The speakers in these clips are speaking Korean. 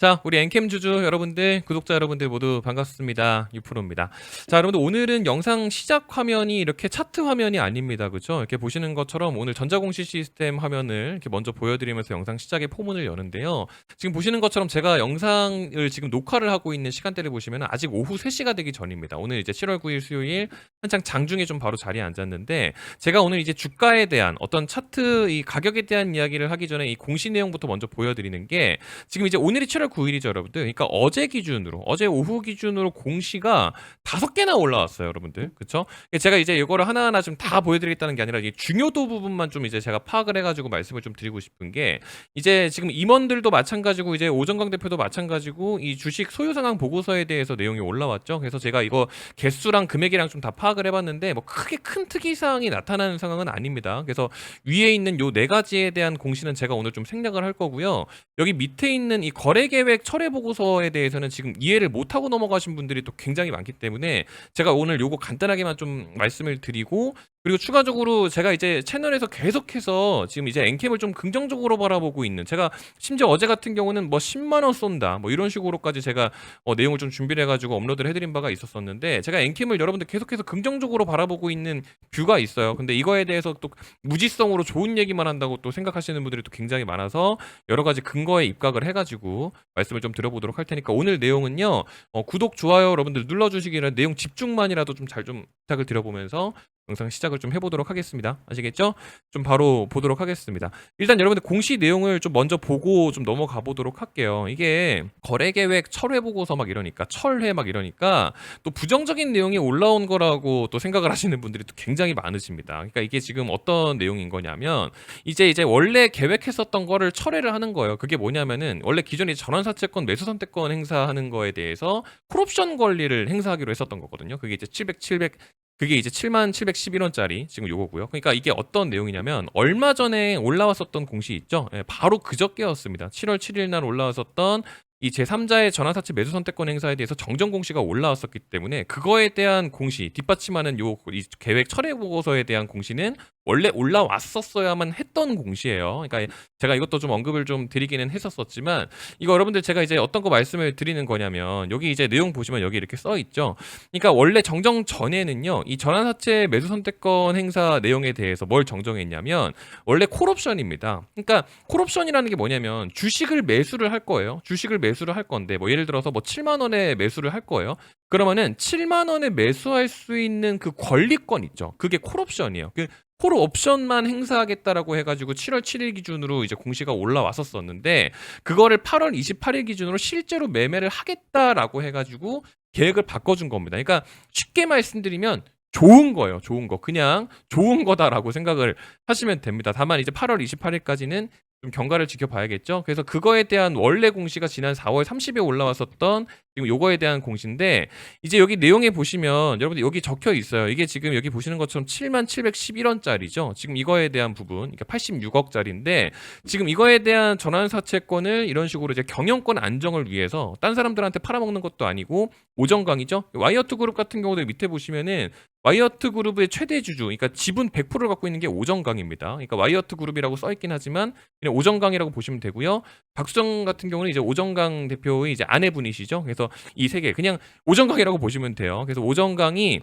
자, 우리 엔캠 주주 여러분들, 구독자 여러분들 모두 반갑습니다. 유프로입니다. 자, 여러분들 오늘은 영상 시작 화면이 이렇게 차트 화면이 아닙니다. 그죠? 이렇게 보시는 것처럼 오늘 전자공시 시스템 화면을 이렇게 먼저 보여드리면서 영상 시작의 포문을 여는데요. 지금 보시는 것처럼 제가 영상을 지금 녹화를 하고 있는 시간대를 보시면 아직 오후 3시가 되기 전입니다. 오늘 이제 7월 9일 수요일 한창 장중에 좀 바로 자리에 앉았는데 제가 오늘 이제 주가에 대한 어떤 차트 이 가격에 대한 이야기를 하기 전에 이 공시 내용부터 먼저 보여드리는 게 지금 이제 오늘이 7월 9일이죠, 여러분들. 그러니까 어제 기준으로, 어제 오후 기준으로 공시가 다섯 개나 올라왔어요, 여러분들. 그쵸? 제가 이제 이거를 하나하나 좀 다 보여드리겠다는 게 아니라 이 중요도 부분만 좀 이제 제가 파악을 해가지고 말씀을 좀 드리고 싶은 게 이제 지금 임원들도 마찬가지고 이제 오정강 대표도 마찬가지고 이 주식 소유 상황 보고서에 대해서 내용이 올라왔죠. 그래서 제가 이거 개수랑 금액이랑 좀 다 파악을 해봤는데 뭐 크게 큰 특이 사항이 나타나는 상황은 아닙니다. 그래서 위에 있는 요 네 가지에 대한 공시는 제가 오늘 좀 생략을 할 거고요. 여기 밑에 있는 이 거래 계획 철회 보고서에 대해서는 지금 이해를 못 하고 넘어가신 분들이 또 굉장히 많기 때문에 제가 오늘 요거 간단하게만 좀 말씀을 드리고 그리고 추가적으로 제가 이제 채널에서 계속해서 지금 이제 엔캠을 좀 긍정적으로 바라보고 있는 제가 심지어 어제 같은 경우는 뭐 10만 원 쏜다 뭐 이런 식으로까지 제가 어, 내용을 좀 준비를 해가지고 업로드를 해드린 바가 있었었는데 제가 엔캠을 여러분들 계속해서 긍정적으로 바라보고 있는 뷰가 있어요. 근데 이거에 대해서 또 무지성으로 좋은 얘기만 한다고 또 생각하시는 분들이 또 굉장히 많아서 여러 가지 근거에 입각을 해가지고 말씀을 좀 드려보도록 할 테니까 오늘 내용은요 어, 구독 좋아요 여러분들 눌러주시기를 내용 집중만이라도 좀 잘좀 부탁을 드려보면서 영상 시작을 좀 해보도록 하겠습니다. 아시겠죠? 좀 바로 보도록 하겠습니다. 일단 여러분들 공시 내용을 좀 먼저 보고 좀 넘어가 보도록 할게요. 이게 거래 계획 철회 보고서 막 이러니까 철회 막 이러니까 또 부정적인 내용이 올라온 거라고 또 생각을 하시는 분들이 또 굉장히 많으십니다. 그러니까 이게 지금 어떤 내용인 거냐면 이제 이제 원래 계획했었던 거를 철회를 하는 거예요. 그게 뭐냐면은 원래 기존에 전환사채권 매수 선택권 행사하는 거에 대해서 콜옵션 권리를 행사하기로 했었던 거거든요. 그게 이제 700 700 그게 이제 7만 711원짜리 지금 요거고요. 그러니까 이게 어떤 내용이냐면 얼마 전에 올라왔었던 공시 있죠. 예, 바로 그저께였습니다. 7월 7일 날 올라왔었던 이 제3자의 전환사채 매수 선택권 행사에 대해서 정정 공시가 올라왔었기 때문에 그거에 대한 공시 뒷받침하는 요이 계획 철회 보고서에 대한 공시는 원래 올라왔었어야만 했던 공시예요. 그러니까 제가 이것도 좀 언급을 좀 드리기는 했었었지만 이거 여러분들 제가 이제 어떤 거 말씀을 드리는 거냐면 여기 이제 내용 보시면 여기 이렇게 써 있죠. 그러니까 원래 정정 전에는요. 이 전환사채 매수 선택권 행사 내용에 대해서 뭘 정정했냐면 원래 콜옵션입니다. 그러니까 콜옵션이라는 게 뭐냐면 주식을 매수를 할 거예요. 주식을 매수를 할 건데 뭐 예를 들어서 뭐 7만 원에 매수를 할 거예요. 그러면은 7만 원에 매수할 수 있는 그 권리권 있죠. 그게 콜옵션이에요. 그 콜 옵션만 행사하겠다라고 해가지고 7월 7일 기준으로 이제 공시가 올라왔었었는데 그거를 8월 28일 기준으로 실제로 매매를 하겠다라고 해가지고 계획을 바꿔준 겁니다. 그러니까 쉽게 말씀드리면 좋은 거예요. 좋은 거. 그냥 좋은 거다라고 생각을 하시면 됩니다. 다만 이제 8월 28일까지는 좀 경과를 지켜봐야겠죠. 그래서 그거에 대한 원래 공시가 지난 4월 30일 올라왔었던 지금 요거에 대한 공시인데 이제 여기 내용에 보시면 여러분들 여기 적혀 있어요. 이게 지금 여기 보시는 것처럼 7만 711원짜리죠. 지금 이거에 대한 부분, 그러니까 86억짜리인데 지금 이거에 대한 전환 사채권을 이런 식으로 이제 경영권 안정을 위해서 딴 사람들한테 팔아먹는 것도 아니고 오정강이죠. 와이어트 그룹 같은 경우도 밑에 보시면은 와이어트 그룹의 최대 주주, 그러니까 지분 100%를 갖고 있는 게 오정강입니다. 그러니까 와이어트 그룹이라고 써 있긴 하지만 그냥 오정강이라고 보시면 되고요. 박수정 같은 경우는 이제 오정강 대표의 이제 아내분이시죠. 그래서 이 세 개 그냥 오정강이라고 보시면 돼요. 그래서 오정강이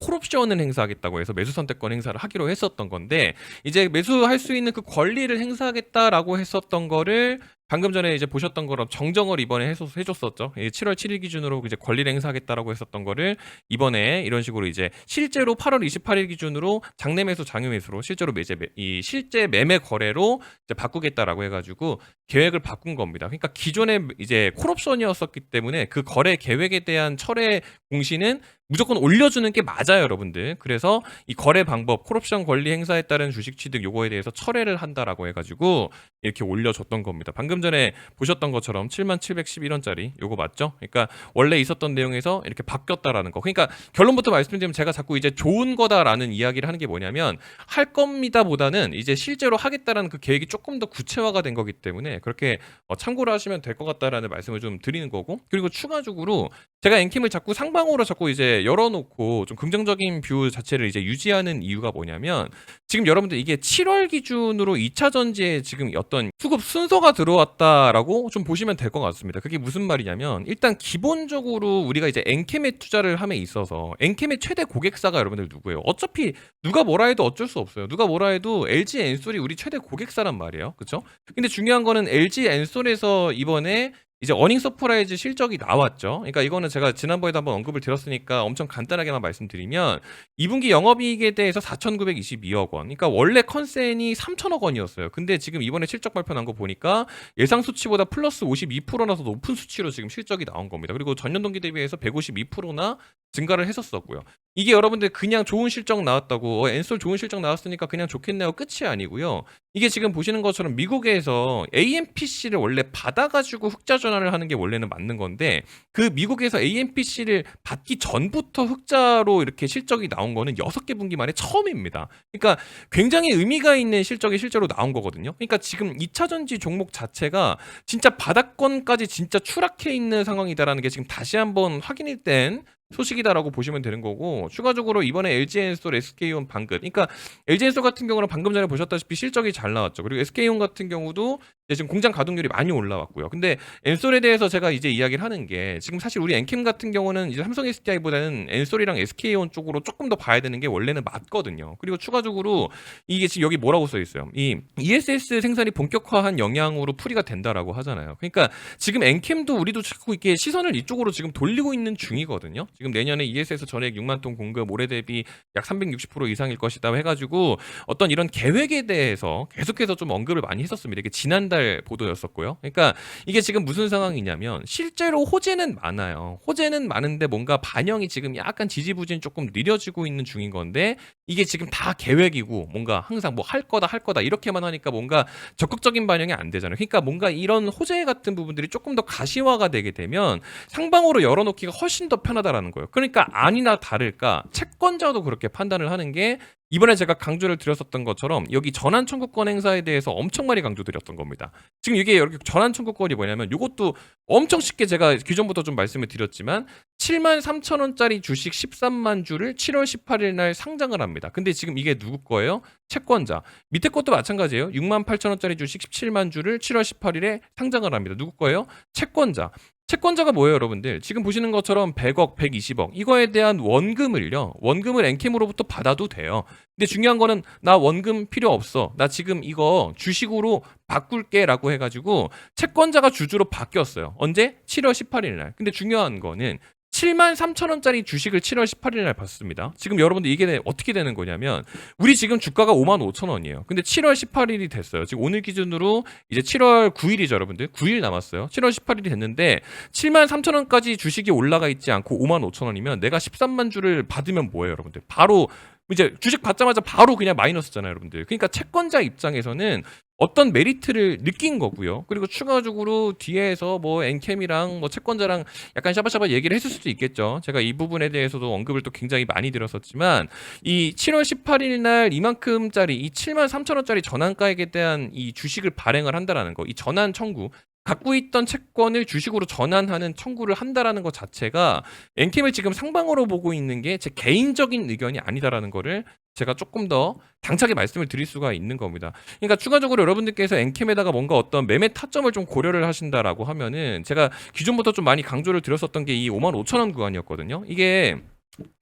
콜옵션을 행사하겠다고 해서 매수 선택권 행사를 하기로 했었던 건데 이제 매수할 수 있는 그 권리를 행사하겠다라고 했었던 거를 방금 전에 이제 보셨던 거로 정정을 이번에 해줬었죠. 7월 7일 기준으로 이제 권리를 행사하겠다라고 했었던 거를 이번에 이런 식으로 이제 실제로 8월 28일 기준으로 장내 매수 장유 매수로 실제로 매제 매- 이 실제 매매 거래로 이제 바꾸겠다라고 해가지고 계획을 바꾼 겁니다. 그러니까 기존에 이제 콜옵션이었었기 때문에 그 거래 계획에 대한 철회 공시는 무조건 올려주는 게 맞아요, 여러분들. 그래서 이 거래 방법, 콜옵션 권리 행사에 따른 주식 취득 요거에 대해서 철회를 한다라고 해가지고 이렇게 올려줬던 겁니다. 방금 전에 보셨던 것처럼 7만 711원짜리 요거 맞죠? 그러니까 원래 있었던 내용에서 이렇게 바뀌었다라는 거. 그러니까 결론부터 말씀드리면 제가 자꾸 이제 좋은 거다라는 이야기를 하는 게 뭐냐면 할 겁니다보다는 이제 실제로 하겠다라는 그 계획이 조금 더 구체화가 된 거기 때문에 그렇게 어, 참고를 하시면 될 것 같다라는 말씀을 좀 드리는 거고 그리고 추가적으로 제가 엔캠을 자꾸 상방으로 자꾸 이제 열어놓고 좀 긍정적인 뷰 자체를 이제 유지하는 이유가 뭐냐면 지금 여러분들 이게 7월 기준으로 2차 전지에 지금 어떤 수급 순서가 들어왔다라고 좀 보시면 될 것 같습니다. 그게 무슨 말이냐면 일단 기본적으로 우리가 이제 엔캠에 투자를 함에 있어서 엔캠의 최대 고객사가 여러분들 누구예요? 어차피 누가 뭐라 해도 어쩔 수 없어요. 누가 뭐라 해도 LG 엔솔이 우리 최대 고객사란 말이에요. 그렇죠? 근데 중요한 거는 LG 엔솔에서 이번에 이제 어닝 서프라이즈 실적이 나왔죠. 그러니까 이거는 제가 지난번에도 한번 언급을 드렸으니까 엄청 간단하게만 말씀드리면 2분기 영업이익에 대해서 4,922억 원. 그러니까 원래 컨센이 3천억 원이었어요. 근데 지금 이번에 실적 발표 난 거 보니까 예상 수치보다 플러스 52%나서 높은 수치로 지금 실적이 나온 겁니다. 그리고 전년 동기 대비해서 152%나 증가를 했었었고요. 이게 여러분들 그냥 좋은 실적 나왔다고 어, 엔솔 좋은 실적 나왔으니까 그냥 좋겠네요. 끝이 아니고요. 이게 지금 보시는 것처럼 미국에서 AMPC를 원래 받아가지고 흑자 전환을 하는 게 원래는 맞는 건데 그 미국에서 AMPC를 받기 전부터 흑자로 이렇게 실적이 나온 거는 6개 분기 만에 처음입니다. 그러니까 굉장히 의미가 있는 실적이 실제로 나온 거거든요. 그러니까 지금 2차 전지 종목 자체가 진짜 바닥권까지 진짜 추락해 있는 상황이다라는 게 지금 다시 한번 확인이 된 소식이다라고 보시면 되는 거고 추가적으로 이번에 LG엔솔, SK온 방금 그러니까 LG엔솔 같은 경우는 방금 전에 보셨다시피 실적이 잘 나왔죠. 그리고 SK온 같은 경우도 지금 공장 가동률이 많이 올라왔고요. 근데 엔솔에 대해서 제가 이제 이야기를 하는 게 지금 사실 우리 엔캠 같은 경우는 이제 삼성 SDI보다는 엔솔이랑 SK온 쪽으로 조금 더 봐야 되는 게 원래는 맞거든요. 그리고 추가적으로 이게 지금 여기 뭐라고 써 있어요. 이 ESS 생산이 본격화한 영향으로 풀이가 된다라고 하잖아요. 그러니까 지금 엔캠도 우리도 자꾸 이렇게 시선을 이쪽으로 지금 돌리고 있는 중이거든요. 지금 내년에 ESS 전액 6만 톤 공급 올해 대비 약 360% 이상일 것이다 해가지고 어떤 이런 계획에 대해서 계속해서 좀 언급을 많이 했었습니다. 이게 지난달 보도였었고요. 그러니까 이게 지금 무슨 상황이냐면 실제로 호재는 많아요. 호재는 많은데 뭔가 반영이 지금 약간 지지부진 조금 느려지고 있는 중인 건데 이게 지금 다 계획이고 뭔가 항상 뭐 할 거다 할 거다 이렇게만 하니까 뭔가 적극적인 반영이 안 되잖아요. 그러니까 뭔가 이런 호재 같은 부분들이 조금 더 가시화가 되게 되면 상방으로 열어놓기가 훨씬 더 편하다라는 거예요. 그러니까 아니나 다를까 채권자도 그렇게 판단을 하는 게 이번에 제가 강조를 드렸었던 것처럼 여기 전환 청구권 행사에 대해서 엄청 많이 강조드렸던 겁니다. 지금 이게 이렇게 전환 청구권이 뭐냐면 이것도 엄청 쉽게 제가 기존부터 좀 말씀을 드렸지만 7만 3천 원짜리 주식 13만 주를 7월 18일 날 상장을 합니다. 근데 지금 이게 누구 거예요? 채권자. 밑에 것도 마찬가지예요. 6만 8천 원짜리 주식 17만 주를 7월 18일에 상장을 합니다. 누구 거예요? 채권자. 채권자가 뭐예요, 여러분들? 지금 보시는 것처럼 100억, 120억 이거에 대한 원금을요. 원금을 엔캠으로부터 받아도 돼요. 근데 중요한 거는 나 원금 필요 없어. 나 지금 이거 주식으로 바꿀게라고 해가지고 채권자가 주주로 바뀌었어요. 언제? 7월 18일 날. 근데 중요한 거는 7만 3천 원짜리 주식을 7월 18일 날 받습니다. 지금 여러분들 이게 어떻게 되는 거냐면 우리 지금 주가가 5만 5천 원이에요. 근데 7월 18일이 됐어요. 지금 오늘 기준으로 이제 7월 9일이죠, 여러분들. 9일 남았어요. 7월 18일이 됐는데 7만 3천 원까지 주식이 올라가 있지 않고 5만 5천 원이면 내가 13만 주를 받으면 뭐예요, 여러분들? 바로 이제 주식 받자마자 바로 그냥 마이너스잖아요, 여러분들. 그러니까 채권자 입장에서는 어떤 메리트를 느낀 거고요. 그리고 추가적으로 뒤에서 뭐 엔캠이랑 뭐 채권자랑 약간 샤바샤바 얘기를 했을 수도 있겠죠. 제가 이 부분에 대해서도 언급을 또 굉장히 많이 드렸었지만 이 7월 18일 날 이만큼짜리 이 7만 3천 원짜리 전환가액에 대한 이 주식을 발행을 한다라는 거, 이 전환 청구 갖고 있던 채권을 주식으로 전환하는 청구를 한다라는 것 자체가 엔캠을 지금 상방으로 보고 있는 게 제 개인적인 의견이 아니다라는 거를 제가 조금 더 당차게 말씀을 드릴 수가 있는 겁니다. 그러니까 추가적으로 여러분들께서 엔캠에다가 뭔가 어떤 매매 타점을 좀 고려를 하신다라고 하면은 제가 기존부터 좀 많이 강조를 드렸었던 게 이 5만 5천 원 구간이었거든요. 이게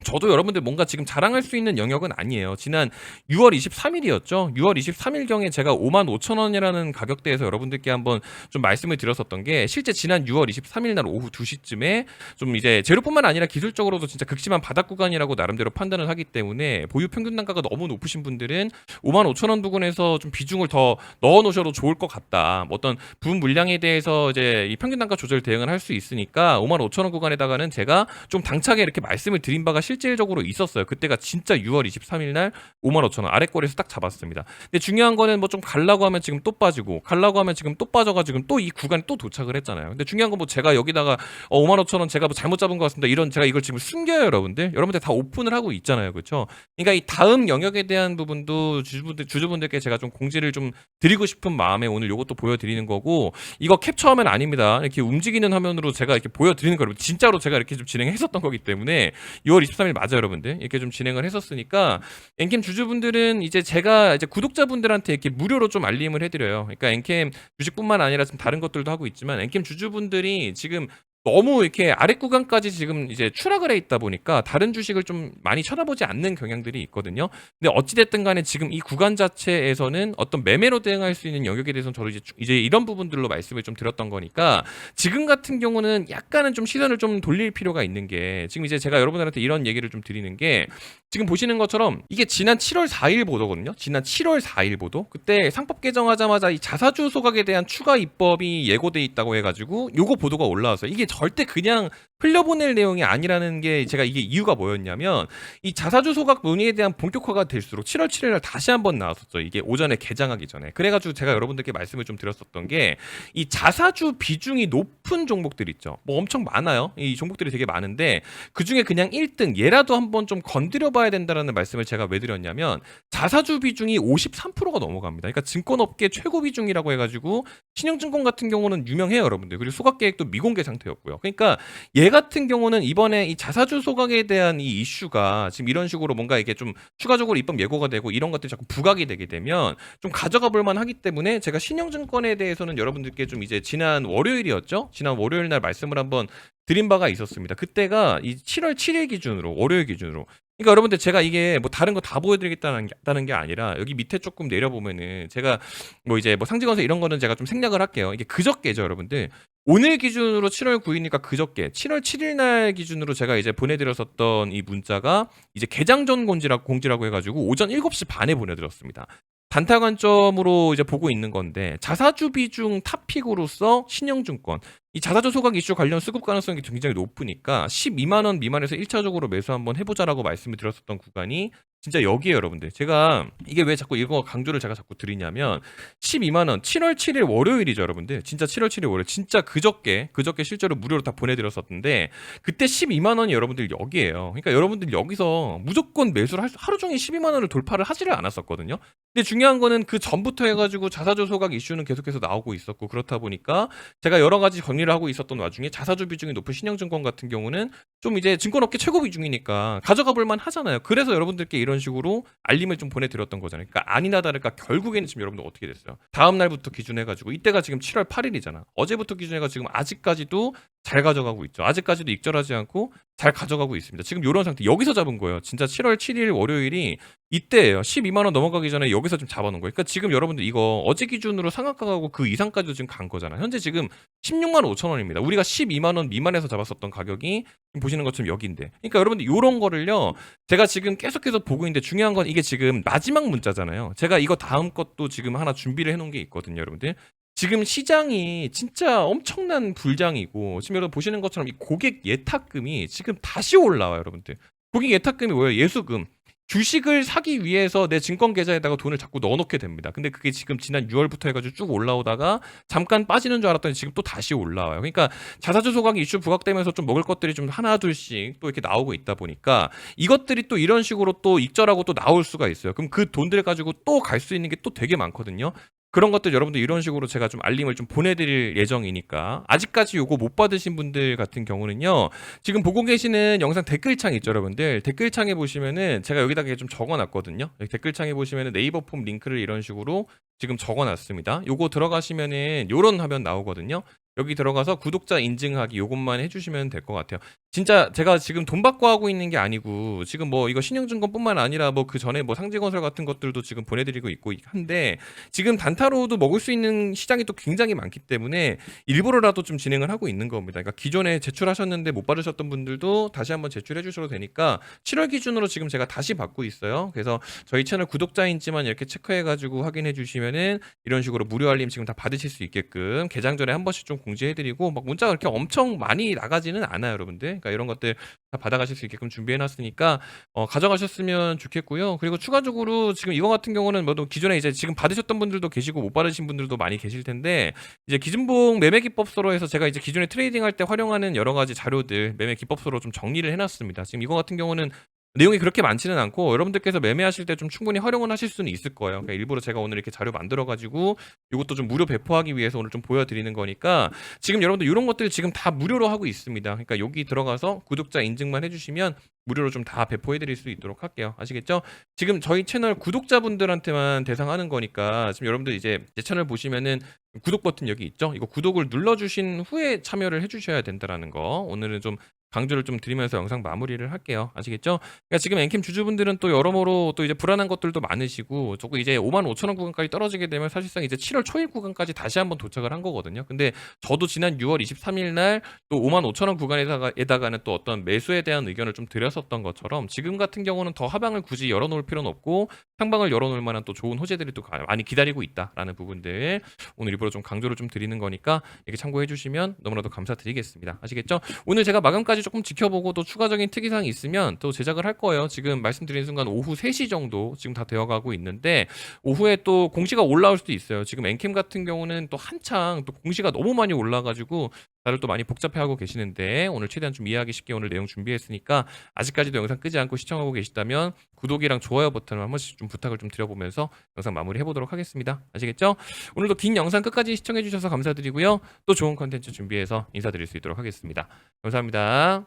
저도 여러분들 뭔가 지금 자랑할 수 있는 영역은 아니에요. 지난 6월 23일이었죠. 6월 23일경에 제가 5만 5천 원이라는 가격대에서 여러분들께 한번 좀 말씀을 드렸었던 게 실제 지난 6월 23일 날 오후 2시쯤에 좀 이제 재료뿐만 아니라 기술적으로도 진짜 극심한 바닥 구간이라고 나름대로 판단을 하기 때문에 보유 평균 단가가 너무 높으신 분들은 5만 5천 원 부근에서 좀 비중을 더 넣어 놓으셔도 좋을 것 같다. 뭐 어떤 부분 물량에 대해서 이제 이 평균 단가 조절 대응을 할 수 있으니까 5만 5천 원 구간에다가는 제가 좀 당차게 이렇게 말씀을 드린 바가 실질적으로 있었어요. 그때가 진짜 6월 23일 날 5만 5천 원 아래 거리에서 딱 잡았습니다. 근데 중요한 거는 뭐 좀 갈라고 하면 지금 또 빠지고 갈라고 하면 지금 또 빠져가지고 또 이 구간에 또 도착을 했잖아요. 근데 중요한 건 뭐 제가 여기다가 어, 5만 5천 원 제가 뭐 잘못 잡은 것 같습니다. 이런 제가 이걸 지금 숨겨요, 여러분들. 여러분들 다 오픈을 하고 있잖아요, 그렇죠? 그러니까 이 다음 영역에 대한 부분도 주주분들 주주분들께 제가 좀 공지를 좀 드리고 싶은 마음에 오늘 요것도 보여드리는 거고 이거 캡처하면 아닙니다. 이렇게 움직이는 화면으로 제가 이렇게 보여드리는 거예요. 진짜로 제가 이렇게 좀 진행했었던 거기 때문에 6월 23일 맞아요, 여러분들. 이렇게 좀 진행을 했었으니까 엔캠 주주분들은 이제 제가 이제 구독자분들한테 이렇게 무료로 좀 알림을 해드려요. 그러니까 엔캠 주식뿐만 아니라 좀 다른 것들도 하고 있지만 엔캠 주주분들이 지금 너무 이렇게 아래 구간까지 지금 이제 추락을 해 있다 보니까 다른 주식을 좀 많이 쳐다보지 않는 경향들이 있거든요. 근데 어찌됐든 간에 지금 이 구간 자체에서는 어떤 매매로 대응할 수 있는 영역에 대해서는 저도 이제, 주- 이제 이런 부분들로 말씀을 좀 드렸던 거니까 지금 같은 경우는 약간은 좀 시선을 좀 돌릴 필요가 있는 게 지금 이제 제가 여러분들한테 이런 얘기를 좀 드리는 게 지금 보시는 것처럼 이게 지난 7월 4일 보도거든요. 지난 7월 4일 보도. 그때 상법 개정하자마자 이 자사주 소각에 대한 추가 입법이 예고돼 있다고 해가지고 요거 보도가 올라왔어요. 이게 절대 그냥 흘려보낼 내용이 아니라는 게 제가 이게 이유가 뭐였냐면 이 자사주 소각 논의에 대한 본격화가 될수록 7월 7일 날 다시 한번 나왔었죠. 이게 오전에 개장하기 전에. 그래가지고 제가 여러분들께 말씀을 좀 드렸었던 게 이 자사주 비중이 높은 종목들 있죠. 뭐 엄청 많아요. 이 종목들이 되게 많은데 그 중에 그냥 1등 얘라도 한번 좀 건드려 봐야 된다라는 말씀을 제가 왜 드렸냐면 자사주 비중이 53%가 넘어갑니다. 그러니까 증권업계 최고 비중이라고 해가지고 신영증권 같은 경우는 유명해요, 여러분들. 그리고 소각 계획도 미공개 상태였고요. 그러니까 얘 같은 경우는 이번에 이 자사주 소각에 대한 이 이슈가 지금 이런 식으로 뭔가 이게 좀 추가적으로 입법 예고가 되고 이런 것들이 자꾸 부각이 되게 되면 좀 가져가 볼 만 하기 때문에 제가 신영증권에 대해서는 여러분들께 좀 이제 지난 월요일이었죠? 지난 월요일 날 말씀을 한번 드린 바가 있었습니다. 그때가 이 7월 7일 기준으로 월요일 기준으로 그러니까 여러분들 제가 이게 뭐 다른 거 다 보여드리겠다는 게, 다는 게 아니라 여기 밑에 조금 내려보면은 제가 뭐 이제 뭐 상징원서 이런 거는 제가 좀 생략을 할게요. 이게 그저께죠, 여러분들. 오늘 기준으로 7월 9일이니까 그저께 7월 7일 날 기준으로 제가 이제 보내드렸었던 이 문자가 이제 개장 전 공지라고 공지라고 해가지고 오전 7시 반에 보내드렸습니다. 단타 관점으로 이제 보고 있는 건데 자사주 비중 탑픽으로서 신영증권 이 자사주 소각 이슈 관련 수급 가능성이 굉장히 높으니까 12만 원 미만에서 1차적으로 매수 한번 해보자라고 말씀을 드렸었던 구간이 진짜 여기에요, 여러분들. 제가 이게 왜 자꾸 이거 강조를 제가 자꾸 드리냐면 12만 원 7월 7일 월요일이죠, 여러분들. 진짜 7월 7일 월요일. 진짜 그저께 그저께 실제로 무료로 다 보내드렸었는데 그때 12만 원이 여러분들 여기에요. 그러니까 여러분들 여기서 무조건 매수를 하루 종일 12만 원을 돌파를 하지를 않았었거든요. 근데 중요한 거는 그 전부터 해가지고 자사주 소각 이슈는 계속해서 나오고 있었고 그렇다 보니까 제가 여러 가지 정리를 하고 있었던 와중에 자사주 비중이 높은 신영증권 같은 경우는 좀 이제 증권업계 최고 비중이니까 가져가 볼만 하잖아요. 그래서 여러분들께 이런 식으로 알림을 좀 보내드렸던 거잖아요. 그러니까 아니나 다를까 결국에는 지금 여러분들 어떻게 됐어요? 다음 날부터 기준해가지고 이때가 지금 7월 8일이잖아. 어제부터 기준해가 지금 아직까지도 잘 가져가고 있죠. 아직까지도 익절하지 않고 잘 가져가고 있습니다. 지금 이런 상태 여기서 잡은 거예요. 진짜 7월 7일 월요일이 이때예요. 12만 원 넘어가기 전에 여기서 좀 잡아놓은 거예요. 그러니까 지금 여러분들 이거 어제 기준으로 상한가 가고 그 이상까지도 지금 간 거잖아. 현재 지금 16만 5천 원입니다. 우리가 12만 원 미만에서 잡았었던 가격이 보시는 것처럼 여기인데. 그러니까 여러분들 이런 거를요. 제가 지금 계속해서 보고 있는데 중요한 건 이게 지금 마지막 문자잖아요. 제가 이거 다음 것도 지금 하나 준비를 해놓은 게 있거든요, 여러분들. 지금 시장이 진짜 엄청난 불장이고 지금 여러분 보시는 것처럼 이 고객 예탁금이 지금 다시 올라와요, 여러분들. 고객 예탁금이 뭐예요? 예수금. 주식을 사기 위해서 내 증권 계좌에다가 돈을 자꾸 넣어놓게 됩니다. 근데 그게 지금 지난 6월부터 해가지고 쭉 올라오다가 잠깐 빠지는 줄 알았더니 지금 또 다시 올라와요. 그러니까 자사주 소각이 이슈 부각되면서 좀 먹을 것들이 좀 하나 둘씩 또 이렇게 나오고 있다 보니까 이것들이 또 이런 식으로 또 익절하고 또 나올 수가 있어요. 그럼 그 돈들 가지고 또 갈 수 있는 게 또 되게 많거든요. 그런 것들 여러분들 이런 식으로 제가 좀 알림을 좀 보내드릴 예정이니까 아직까지 요거 못 받으신 분들 같은 경우는요 지금 보고 계시는 영상 댓글창 있죠 여러분들? 댓글창에 보시면은 제가 여기다가 좀 적어놨거든요. 댓글창에 보시면은 네이버 폼 링크를 이런 식으로 지금 적어놨습니다. 요거 들어가시면은 요런 화면 나오거든요 여기 들어가서 구독자 인증하기 요것만 해주시면 될 것 같아요 진짜 제가 지금 돈 받고 하고 있는 게 아니고 지금 뭐 이거 신용증권뿐만 아니라 뭐 그 전에 뭐 상지건설 같은 것들도 지금 보내드리고 있고 한데 지금 단타로도 먹을 수 있는 시장이 또 굉장히 많기 때문에 일부러라도 좀 진행을 하고 있는 겁니다. 그러니까 기존에 제출하셨는데 못 받으셨던 분들도 다시 한번 제출해 주셔도 되니까 7월 기준으로 지금 제가 다시 받고 있어요. 그래서 저희 채널 구독자인지만 이렇게 체크해 가지고 확인해 주시면은 이런 식으로 무료 알림 지금 다 받으실 수 있게끔 개장 전에 한 번씩 좀 공지해드리고 막 문자가 그렇게 엄청 많이 나가지는 않아요, 여러분들. 그러니까 이런 것들 다 받아가실 수 있게끔 준비해놨으니까 어, 가져가셨으면 좋겠고요. 그리고 추가적으로 지금 이거 같은 경우는 뭐또 기존에 이제 지금 받으셨던 분들도 계시고 못 받으신 분들도 많이 계실 텐데 이제 기준봉 매매 기법서로 해서 제가 이제 기존에 트레이딩 할 때 활용하는 여러 가지 자료들 매매 기법서로 좀 정리를 해놨습니다. 지금 이거 같은 경우는 내용이 그렇게 많지는 않고 여러분들께서 매매하실 때 좀 충분히 활용을 하실 수는 있을 거예요. 그러니까 일부러 제가 오늘 이렇게 자료 만들어 가지고 이것도 좀 무료 배포하기 위해서 오늘 좀 보여드리는 거니까 지금 여러분들 이런 것들 지금 다 무료로 하고 있습니다. 그러니까 여기 들어가서 구독자 인증만 해주시면 무료로 좀 다 배포해드릴 수 있도록 할게요. 아시겠죠? 지금 저희 채널 구독자분들한테만 대상하는 거니까 지금 여러분들 이제 제 채널 보시면은 구독 버튼 여기 있죠? 이거 구독을 눌러주신 후에 참여를 해주셔야 된다라는 거 오늘은 좀 강조를 좀 드리면서 영상 마무리를 할게요. 아시겠죠? 그러니까 지금 앵캠 주주분들은 또 여러모로 또 이제 불안한 것들도 많으시고 조금 이제 5만 5천 원 구간까지 떨어지게 되면 사실상 이제 7월 초일 구간까지 다시 한번 도착을 한 거거든요. 근데 저도 지난 6월 23일 날 또 5만 5천 원 구간에다가 에다가는 또 어떤 매수에 대한 의견을 좀 드렸었던 것처럼 지금 같은 경우는 더 하방을 굳이 열어놓을 필요는 없고 상방을 열어놓을 만한 또 좋은 호재들이 또 가- 많이 기다리고 있다라는 부분들 오늘 일부러 좀 강조를 좀 드리는 거니까 이렇게 참고해 주시면 너무나도 감사드리겠습니다. 아시겠죠? 오늘 제가 마감까지 조금 지켜보고 또 추가적인 특이사항이 있으면 또 제작을 할 거예요. 지금 말씀드린 순간 오후 3시 정도 지금 다 되어가고 있는데 오후에 또 공시가 올라올 수도 있어요. 지금 엔캠 같은 경우는 또 한창 또 공시가 너무 많이 올라가지고 다들 또 많이 복잡해하고 계시는데 오늘 최대한 좀 이해하기 쉽게 오늘 내용 준비했으니까 아직까지도 영상 끄지 않고 시청하고 계시다면 구독이랑 좋아요 버튼을 한 번씩 좀 부탁을 좀 드려보면서 영상 마무리 해보도록 하겠습니다. 아시겠죠? 오늘도 긴 영상 끝까지 시청해주셔서 감사드리고요. 또 좋은 컨텐츠 준비해서 인사드릴 수 있도록 하겠습니다. 감사합니다.